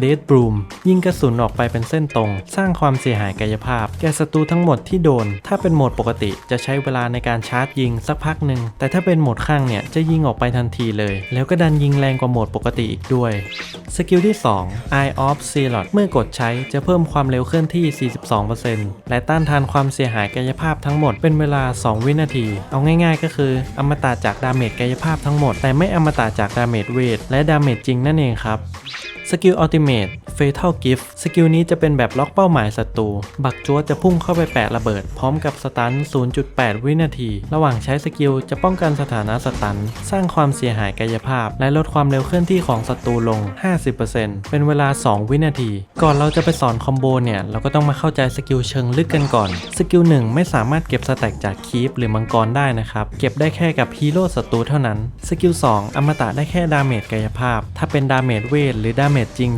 เดดบรูมยิงกระสุนออกไปเป็นเส้นตรง สร้างความเสียหายกายภาพ แก่ศัตรูทั้งหมดที่โดน ถ้าเป็นโหมดปกติจะใช้เวลาในการชาร์จยิงสักพักหนึ่ง แต่ถ้าเป็นโหมดข้างเนี่ยจะยิงออกไปทันทีเลย แล้วก็ดันยิงแรงกว่าโหมดปกติอีกด้วย สกิลที่ 2 Eye of s e l o t เมื่อกดใช้จะเพิ่มความเร็วเคลื่อนที่ 42%และต้านทานความเสียหายกายภาพทั้งหมดเป็นเวลา 2 วินาที เอาง่ายๆ ก็คือ อมตะจากดาเมจกายภาพทั้งหมด แต่ไม่อมตะจากดาเมจเวทและดาเมจจริงนั่นเองครับ Skill Ultimate. Fatal Gift สกิลนี้จะเป็นแบบล็อกเป้าหมายศัตรู บักจัวจะพุ่งเข้าไปแปะระเบิด พร้อมกับสตัน 0.8 วินาที ระหว่างใช้สกิลจะป้องกันสถานะสตัน สร้างความเสียหายกายภาพ และลดความเร็วเคลื่อนที่ของศัตรูลง 50%เป็นเวลา 2 วินาที ก่อนเราจะไปสอนคอมโบเนี่ย เราก็ต้องมาเข้าใจสกิลเชิงลึกกันก่อน สกิล1 ไม่สามารถเก็บสแต็กจากคีปหรือมังกรได้นะครับ เก็บได้แค่กับฮีโร่ศัตรูเท่านั้น สกิล2อมตะได้แค่ดาเมจกายภาพ ถ้าเป็นดาเมจเวทหรือดาเมจจริง